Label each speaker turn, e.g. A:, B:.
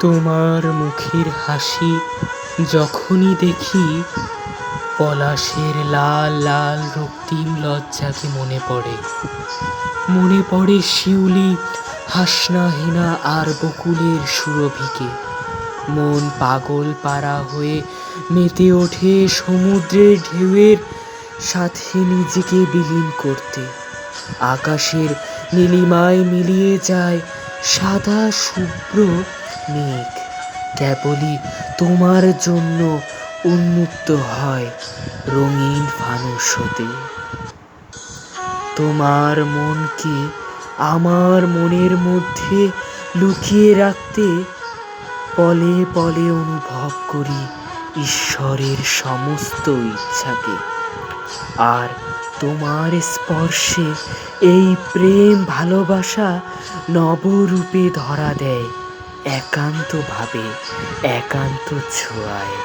A: তোমার মুখের হাসি যখনই দেখি, পলাশের লাল লাল রক্তিম লজ্জাকে মনে পড়ে। মনে পড়ে শিউলি হাসনা হেনা আর বকুলের সুরভিকে। মন পাগল পারা হয়ে মেতে ওঠে সমুদ্রের ঢেউয়ের সাথে নিজেকে বিলীন করতে। আকাশের নীলিমায় মিলিয়ে যায় সাদা শুভ্র মেঘ কেবলই তোমার জন্য উন্মুক্ত হয় রঙিন ফানুস হতে তোমার মনকে আমার মনের মধ্যে লুকিয়ে রাখতে পলে পলে অনুভব করি ঈশ্বরের সমস্ত ইচ্ছাকে। আর তোমার স্পর্শে এই প্রেম ভালোবাসা নবরূপে ধরা দেয় একান্তভাবে একান্ত ছোঁয়ায়।